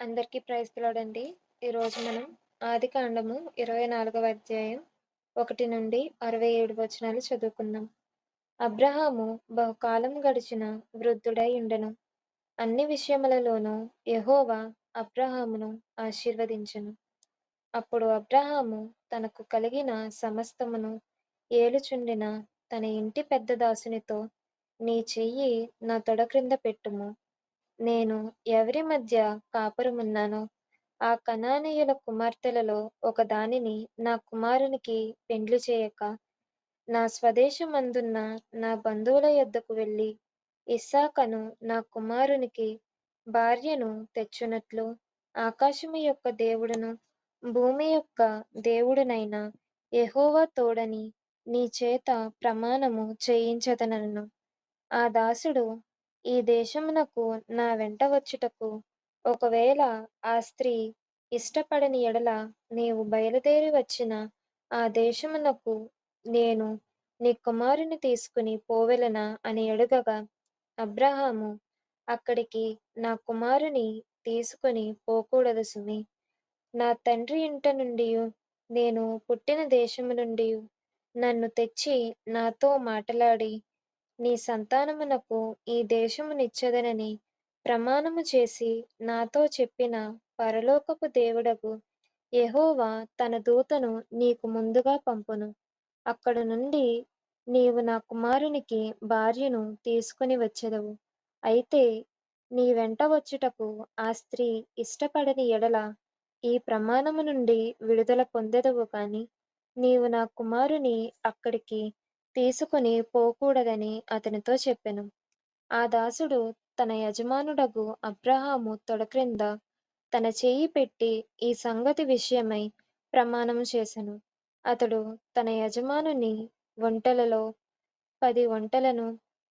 అందరికీ ప్రైజ్ ఈరోజు మనం ఆదికాండము 24వ అధ్యాయం ఒకటి నుండి 67 వచనాలు చదువుకుందాం. అబ్రహాము బహుకాలం గడిచిన వృద్ధుడై ఉండెను. అన్ని విషయములలోనూ యహోవా అబ్రహామును ఆశీర్వదించెను. అప్పుడు అబ్రహాము తనకు కలిగిన సమస్తమును ఏలుచుండిన తన ఇంటి పెద్ద దాసునితో నీ చెయ్యి నా తొడ క్రింద పెట్టుము నేను ఎవరి మధ్య కాపురమున్నానో ఆ కనానీయుల కుమార్తెలలో ఒకదానిని నా కుమారునికి పెండ్లి చేయక నా స్వదేశమందున్న నా బంధువుల యొద్దకు వెళ్ళి ఇస్సాకను నా కుమారునికి భార్యను తెచ్చునట్లు ఆకాశము యొక్క దేవుడును భూమి యొక్క దేవుడునైన యెహోవా తోడని నీ చేత ప్రమాణము చేయించదనను. ఆ దాసుడు ఈ దేశమునకు నా వెంట వచ్చుటకు ఒకవేళ ఆ స్త్రీ ఇష్టపడని ఎడల నీవు బయలుదేరి వచ్చిన ఆ దేశమునకు నేను నీ కుమారుని తీసుకుని పోవెలనా అని అడుగగా అబ్రహాము అక్కడికి నా కుమారుని తీసుకుని పోకూడదు సుమి. నా తండ్రి ఇంట నుండి నేను పుట్టిన దేశము నుండి నన్ను తెచ్చి నాతో మాటలాడి నీ సంతానమునకు ఈ దేశమునిచ్చెదనని ప్రమాణము చేసి నాతో చెప్పిన పరలోకపు దేవుడకు యహోవా తన దూతను నీకు ముందుగా పంపును. అక్కడ నుండి నీవు నా కుమారునికి భార్యను తీసుకుని వచ్చెదవు. అయితే నీ వెంట వచ్చుటకు ఆ స్త్రీ ఇష్టపడని ఎడల ఈ ప్రమాణము నుండి విడుదల పొందెదవు కాని నీవు నా కుమారుని అక్కడికి తీసుకుని పోకూడదని అతనితో చెప్పెను. ఆ దాసుడు తన యజమానుడగు అబ్రహాము తొడ క్రింద తన చేయి పెట్టి ఈ సంగతి విషయమై ప్రమాణము చేసెను. అతడు తన యజమానుని వంటలలో పది వంటలను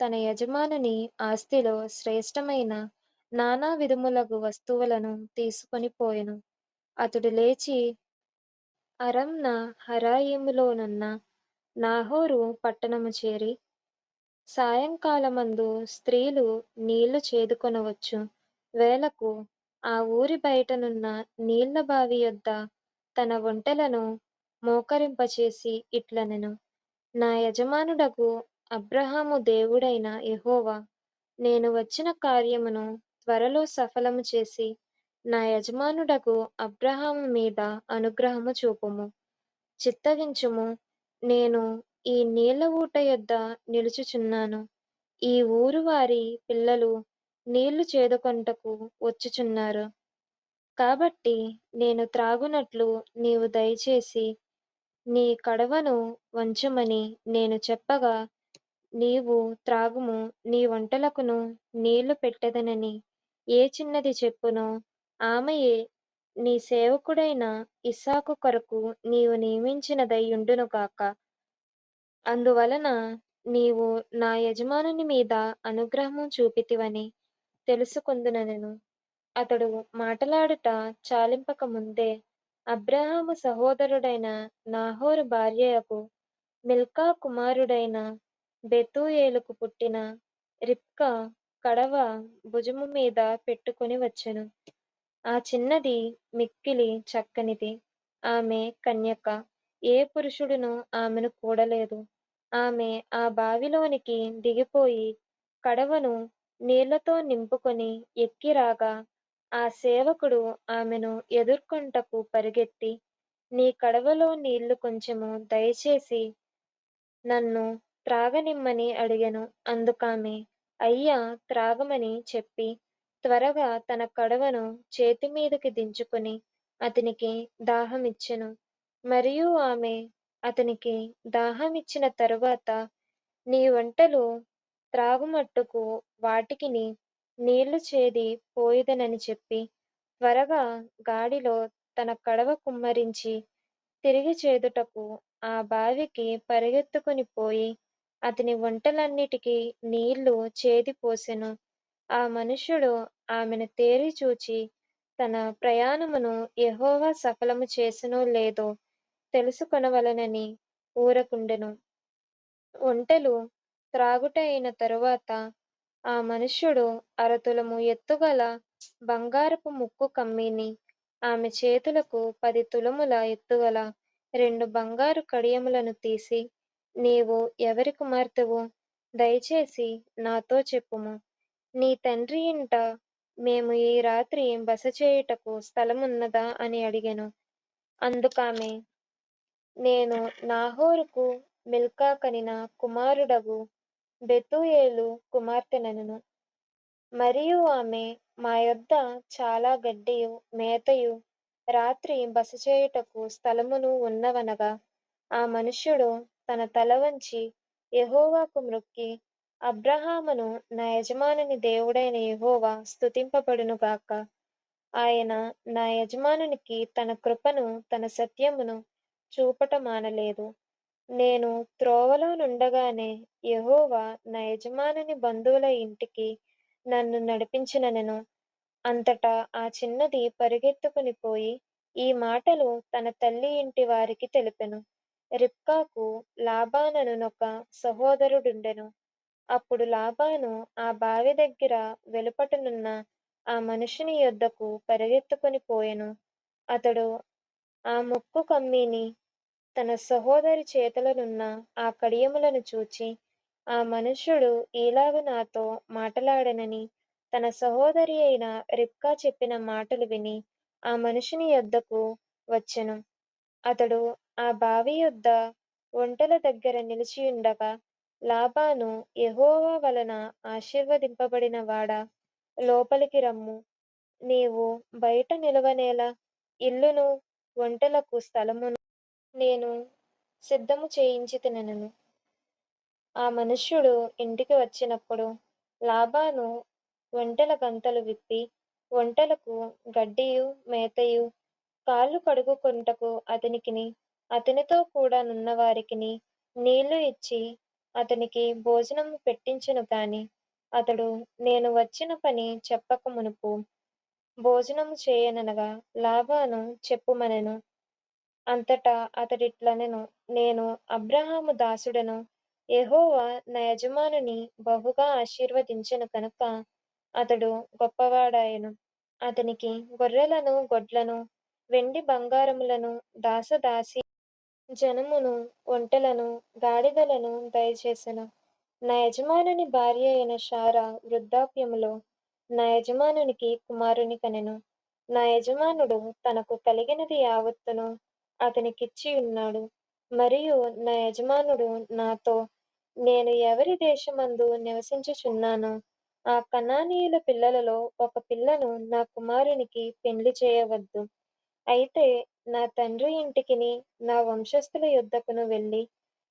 తన యజమానుని ఆస్తిలో శ్రేష్టమైన నానా విధములగు వస్తువులను తీసుకొని పోయెను. అతడు లేచి అరమ్న హరాయిములోనున్న నాహోరు పట్టణము చేరి సాయంకాలమందు స్త్రీలు నీళ్ళు చేదుకొనవచ్చు. వేలకు ఆ ఊరి బయటనున్న నీళ్ళ బావి యొద్ద తన ఒంటెలను మోకరింపచేసి ఇట్లనెను. నా యజమానుడకు అబ్రహాము దేవుడైన యహోవా నేను వచ్చిన కార్యమును త్వరలో సఫలము చేసి నా యజమానుడకు అబ్రహాము మీద అనుగ్రహము చూపుము. చిత్తగించుము. నేను ఈ నీళ్ళ ఊట యొద్ద నిలుచుచున్నాను. ఈ ఊరు వారి పిల్లలు నీళ్ళు చేదుకొనుటకు వచ్చుచున్నారు. కాబట్టి నేను త్రాగునట్లు నీవు దయచేసి నీ కడవను వంచమని నేను చెప్పగా నీవు త్రాగుము నీ ఒంటెలకును నీళ్ళు పెట్టెదనని ఏ చిన్నది చెప్పునో ఆమెయే నీ సేవకుడైన ఇస్సాకు కొరకు నీవు నియమించినదై యుండును అందువలన నీవు నా యజమానుని మీద అనుగ్రహము చూపితివని తెలుసుకుందునను అతడు మాటలాడుట చాలింపక ముందే అబ్రహాము సహోదరుడైన నాహోరు భార్యకు మిల్కా కుమారుడైన బెతూయేలుకు పుట్టిన రిబ్కా కడవ భుజము మీద పెట్టుకొని వచ్చెను. ఆ చిన్నది మిక్కిలి చక్కనిది. ఆమె కన్యక ఏ పురుషుడును ఆమెను కూడలేదు. ఆమె ఆ బావిలోనికి దిగిపోయి కడవను నీళ్ళతో నింపుకొని ఎక్కి రాగా ఆ సేవకుడు ఆమెను ఎదుర్కొనుటకు పరిగెత్తి నీ కడవలో నీళ్ళు కొంచెము దయచేసి నన్ను త్రాగనిమ్మని అడిగెను. అందుకామె అయ్యా త్రాగమని చెప్పి త్వరగా తన కడవను చేతి మీదకి దించుకొని అతనికి దాహమిచ్చెను. మరియు ఆమె అతనికి దాహమిచ్చిన తరువాత నీ వంటలు త్రాగుమట్టుకు వాటికిని నీళ్ళు చేది పోయిదనని చెప్పి త్వరగా గాడిలో తన కడవ కుమ్మరించి తిరిగి చేదుటకు ఆ బావికి పరిగెత్తుకుని పోయి అతని వంటలన్నిటికీ నీళ్ళు చేది పోసెను. ఆ మనుష్యుడు ఆమెను తేరి చూచి తన ప్రయాణమును యెహోవా సఫలము చేసెనో లేదో తెలుసుకొనవలెనని ఊరకుండెను ఒంటెలు త్రాగుట అయిన తరువాత ఆ మనుష్యుడు అరతులము ఎత్తుగల బంగారపు ముక్కు కమ్మిని ఆమె చేతులకు పది తులముల ఎత్తుగల రెండు బంగారు కడియములను తీసి, నీవు ఎవరి కుమార్తెవు? దయచేసి నాతో చెప్పుము. నీ తండ్రి ఇంట మేము ఈ రాత్రి బస చేయుటకు స్థలమున్నదా అని అడిగెను. అందుకామె, నేను నాహోరుకు మిల్కా కనిన కుమారుడగు బెతుయేలు కుమార్తెనను మరియు ఆమె, మా యొద్ద చాలా గడ్డియు, మేతయు, రాత్రి బస చేయుటకు స్థలమును ఉన్నవనగా, ఆ మనుష్యుడు తన తల వంచి యహోవాకు మ్రొక్కి, అబ్రహామును నా యజమానుని దేవుడైన యహోవా స్థుతింపబడునుగాక ఆయన నా యజమానునికి తన కృపను తన సత్యమును చూపట మానలేదు. నేను త్రోవలో నుండగానే యహోవా నా యజమానుని బంధువుల ఇంటికి నన్ను నడిపించిననెను. అంతటా ఆ చిన్నది పరిగెత్తుకుని పోయి ఈ మాటలు తన తల్లి ఇంటి వారికి తెలిపెను. రిబ్కాకు లాబాననునొక సహోదరుడుండెను. అప్పుడు లాబాను ఆ బావి దగ్గర వెలుపటనున్న ఆ మనుషుని యొద్దకు పరిగెత్తుకొని పోయెను. అతడు ఆ ముక్కు కమ్మీని, తన సహోదరి చేతులనున్న ఆ కడియములను చూచి, ఆ మనుష్యుడు ఈలాగు నాతో మాట్లాడనని తన సహోదరి అయిన రిబ్కా చెప్పిన మాటలు విని ఆ మనుషుని యొద్దకు వచ్చెను. అతడు ఆ బావి యొద్ద ఒంటెల దగ్గర నిలిచియుండగా, లాబాను యహోవా వలన ఆశీర్వదింపబడిన వాడా, లోపలికి రమ్ము. నీవు బయట నిలవనేలా ఇల్లును, ఒంటెలకు స్థలమును నేను సిద్ధము చేయించితినెనెను. ఆ మనుష్యుడు ఇంటికి వచ్చినప్పుడు లాబాను ఒంటెల గంతలు విప్పి, ఒంటెలకు గడ్డియు, మేతయు, కాళ్ళు కడుగుకొనుటకు అతనికిని, అతనితో కూడా నున్నవారికిని నీళ్ళు ఇచ్చి, అతనికి భోజనము పెట్టించెను గాని, అతడు నేను వచ్చిన పని చెప్పక మునుపు భోజనము చేయననగా లాభాను చెప్పుమనెను. అంతటా అతడిట్లనెను, నేను అబ్రహాము దాసుడను. యెహోవా నా యజమానుని బహుగా ఆశీర్వదించెను కనుక అతడు గొప్పవాడాయను అతనికి గొర్రెలను గొడ్లను, వెండి బంగారములను, దాసదాసి జనమును, ఒంటెలను, గాడిదలను దయచేసెను. నా యజమానుని భార్య అయిన శారా వృద్ధాప్యములో నా యజమానునికి కుమారుని కనెను. నా యజమానుడు తనకు కలిగినది యావత్తును అతనికిచ్చియున్నాడు. మరియు నా యజమానుడు నాతో, నేను ఎవరి దేశమందు నివసించుచున్నానో ఆ కనానీయుల పిల్లలలో ఒక పిల్లను నా కుమారునికి పెండ్లి చేయవద్దు. అయితే నా తండ్రి ఇంటికిని, నా వంశస్థుల యొద్దకును వెళ్ళి,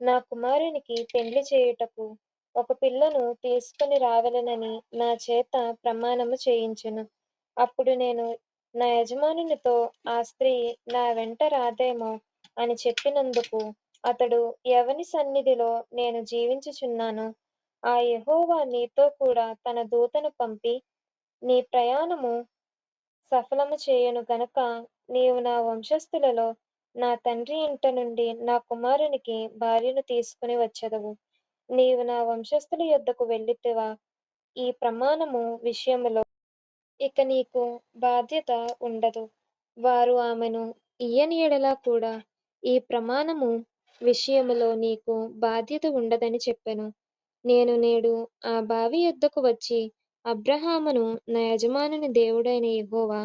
నా కుమారునికి పెండ్లి చేయుటకు ఒక పిల్లను తీసుకొని రావలెనని నా చేత ప్రమాణము చేయించును. అప్పుడు నేను నా యజమానునితో ఆ స్త్రీ నా వెంట రాదేమో అని చెప్పినందుకు అతడు ఎవని సన్నిధిలో నేను జీవించుచున్నాను ఆ యహోవా నీతో కూడా తన దూతను పంపి నీ ప్రయాణము సఫలము చేయను గనుక నీవు నా వంశస్థులలో నా తండ్రి ఇంట నుండి నా కుమారునికి భార్యను తీసుకుని వచ్చెదవు. నీవు నా వంశస్థుల యొద్దకు వెళ్ళుతివా? ఈ ప్రమాణము విషయములో ఇక నీకు బాధ్యత ఉండదు. వారు ఆమెను ఇయ్యని కూడా ఈ ప్రమాణము విషయములో నీకు బాధ్యత ఉండదని చెప్పెను. నేను నేడు ఆ బావి యొద్దకు వచ్చి అబ్రహామును నా యజమానుని దేవుడైన యెహోవా,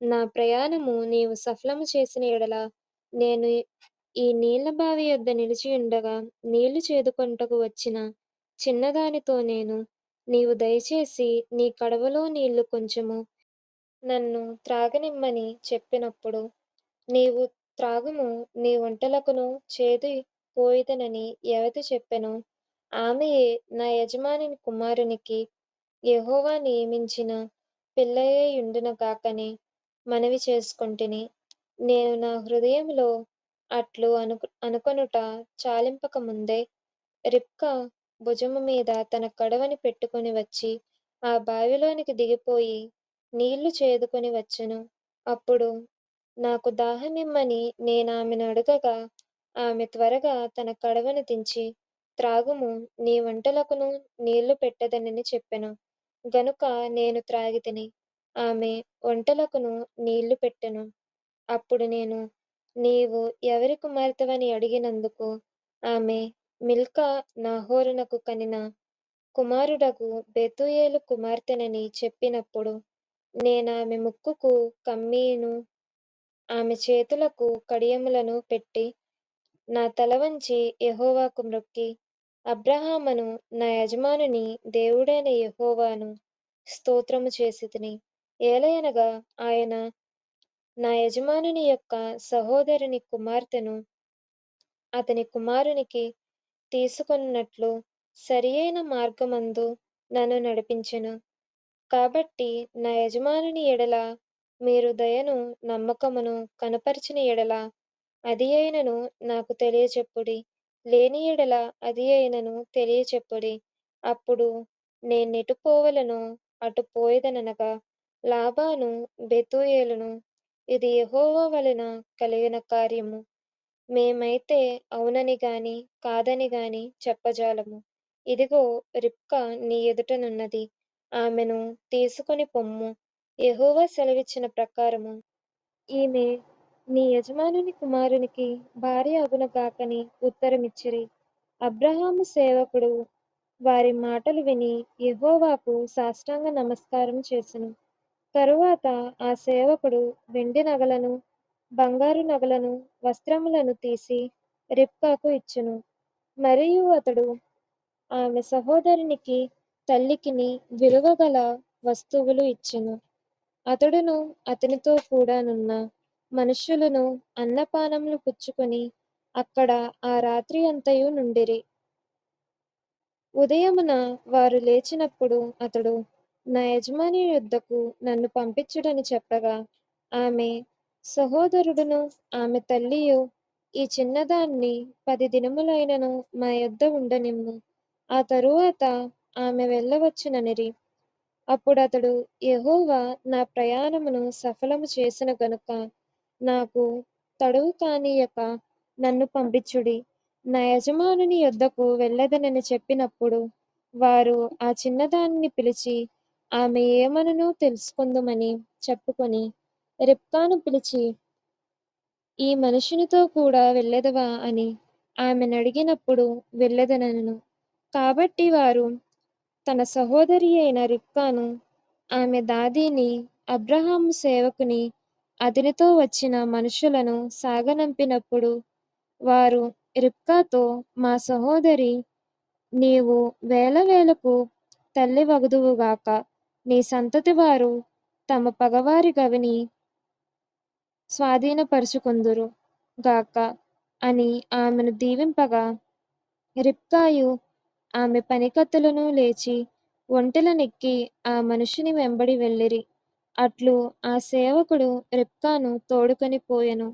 నా ప్రయాణము నీవు సఫలము చేసిన యెడల నేను ఈ నీళ్ళ బావి యొద్ద నిలిచియుండగా నీళ్ళు చేదుకొంటకు వచ్చిన చిన్నదానితో నేను, నీవు దయచేసి నీ కడవలో నీళ్ళు కొంచెము నన్ను త్రాగనిమ్మని చెప్పినప్పుడు, నీవు త్రాగుము నీ వంటలకును చేదు పోయుదనని ఎవతి చెప్పెను? ఆమెయే నా యజమానిని కుమారునికి యెహోవా నియమించిన పిల్లయైయుండును కాకనే మనవి చేసుకొంటిని. నేను నా హృదయంలో అట్లు అనుకు అనుకొనుట చాలింపక ముందే రిప్కా భుజము మీద తన కడవని పెట్టుకొని వచ్చి ఆ బావిలోనికి దిగిపోయి నీళ్ళు చేదుకొని వచ్చెను. అప్పుడు నాకు దాహమిమ్మని ఆమెను అడుగగా ఆమె త్వరగా తన కడవను దించి త్రాగుము నీ వంటలకును నీళ్ళు పెట్టదనని చెప్పెను. గనుక నేను త్రాగితిని. ఆమె ఒంటెలకును నీళ్ళు పెట్టెను. అప్పుడు నేను, నీవు ఎవరి కుమార్తెవని అడిగినందుకు ఆమె మిల్కా నాహోరునకు కనిన కుమారుడకు బెతుయేలు కుమార్తెనని చెప్పినప్పుడు నేనామె ముక్కుకు కమ్మీను ఆమె చేతులకు కడియములను పెట్టి నా తల వంచి యహోవాకు మ్రొక్కి అబ్రహామను నా యజమానుని దేవుడైన యహోవాను స్తోత్రము చేసితిని. ఏలయనగా ఆయన నా యజమానుని యొక్క సహోదరుని కుమార్తెను అతని కుమారునికి తీసుకున్నట్లు సరియైన మార్గమందు నన్ను నడిపించెను. కాబట్టి నా యజమానుని ఎడల మీరు దయను నమ్మకమును కనపరిచిన ఎడల అదియైనను నాకు తెలియచెప్పుడి. లేని ఎడల అదియైనను తెలియచెప్పుడి. అప్పుడు నేనెటు పోవలెనో అటు పోయెదనగా లాబాను బెతూయేలును ఇది యెహోవా వలన కలిగిన కార్యము. మేమైతే అవునని గాని కాదని గాని చెప్పజాలము. ఇదిగో రిబ్కా నీ ఎదుటనున్నది. ఆమెను తీసుకొని పొమ్ము. యెహోవా సెలవిచ్చిన ప్రకారము ఈమె నీ యజమానుని కుమారునికి భార్య అగునగాకని ఉత్తరమిచ్చిరి. అబ్రహాము సేవకుడు వారి మాటలు విని యహోవాకు సాష్టాంగ నమస్కారం చేసెను. తరువాత ఆ సేవకుడు వెండి నగలను, బంగారు నగలను, వస్త్రములను తీసి రిబ్కాకు ఇచ్చెను. మరియు అతడు ఆమె సహోదరునికి తల్లికిని విలువగల వస్తువులు ఇచ్చెను. అతడును అతనితో కూడానున్న మనుష్యులను అన్నపానములు పుచ్చుకొని అక్కడ ఆ రాత్రి అంతయు నుండిరి. ఉదయమున వారు లేచినప్పుడు అతడు నా యజమాని యొద్దకు నన్ను పంపించుడని చెప్పగా ఆమె సహోదరుడును ఆమె తల్లియు ఈ చిన్నదాన్ని పది దినములైనను మా యొద్ద ఉండనిమ్ము. ఆ తరువాత ఆమె వెళ్ళవచ్చుననిరి. అప్పుడతడు యహోవా నా ప్రయాణమును సఫలము చేసిన గనుక నాకు తడవు కానీయక నన్ను పంపించుడి. నా యజమానుని యొద్దకు వెళ్ళదనని చెప్పినప్పుడు వారు ఆ చిన్నదానిని పిలిచి ఆమె ఏమనునో తెలుసుకొందుమని చెప్పుకొని రిబ్కాను పిలిచి ఈ మనుషునితో కూడా వెళ్ళెదవా అని ఆమెను అడిగినప్పుడు వెళ్ళదనను కాబట్టి వారు తన సహోదరి అయిన రిబ్కాను ఆమె దాదీని అబ్రహాము సేవకుని అతనితో వచ్చిన మనుషులను సాగనంపినప్పుడు వారు రిబ్కాతో మా సహోదరి నీవు వేల వేలకు తల్లి వగదువుగాక నీ సంతతి వారు తమ పగవారి గవిని స్వాధీనపరుచుకుందురు గాక అని ఆమెను దీవింపగా రిబ్కాయు ఆమె పనికత్తులను లేచి ఒంటెలనెక్కి ఆ మనుషుని వెంబడి వెళ్ళిరి. అట్లు ఆ సేవకుడు రిబ్కాను తోడుకొని పోయెను.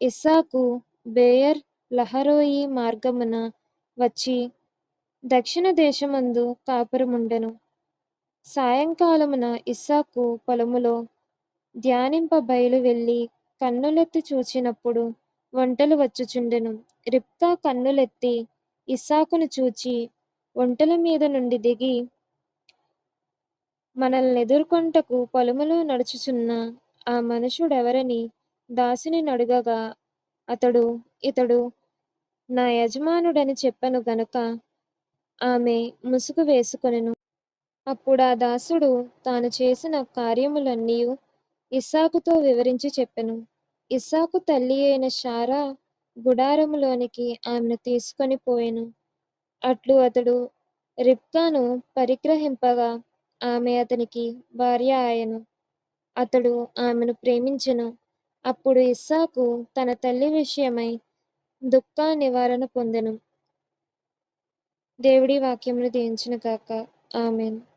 ఇస్సాకు బేయర్ లహరోయి మార్గమున వచ్చి దక్షిణ దేశమందు కాపురముండెను. సాయంకాలమున ఇస్సాకు పొలములో ధ్యానింప బయలు వెళ్ళి కన్నులెత్తి చూచినప్పుడు వంటలు వచ్చుచుండెను. రిబ్కా కన్నులెత్తి ఇస్సాకును చూచి ఒంటల మీద నుండి దిగి మనలనెదుర్కొనుటకు పొలములో నడుచుచున్న ఆ మనుషుడెవరని దాసుని నడుగగా అతడు ఇతడు నా యజమానుడని చెప్పెను గనుక ఆమె ముసుగు వేసుకొనెను. అప్పుడా దాసుడు తాను చేసిన కార్యములన్నీయు ఇస్సాకుతో వివరించి చెప్పెను. ఇస్సాకు తల్లి అయిన శారా గుడారములోనికి ఆమెను తీసుకొని పోయెను. అట్లు అతడు రిబ్కాను పరిగ్రహింపగా ఆమె అతనికి భార్య ఆయను అతడు ఆమెను ప్రేమించెను. అప్పుడు ఇస్సాకు తన తల్లి విషయమై దుఃఖ నివారణ పొందెను. దేవుడి వాక్యమును దించిన కాక ఆమెను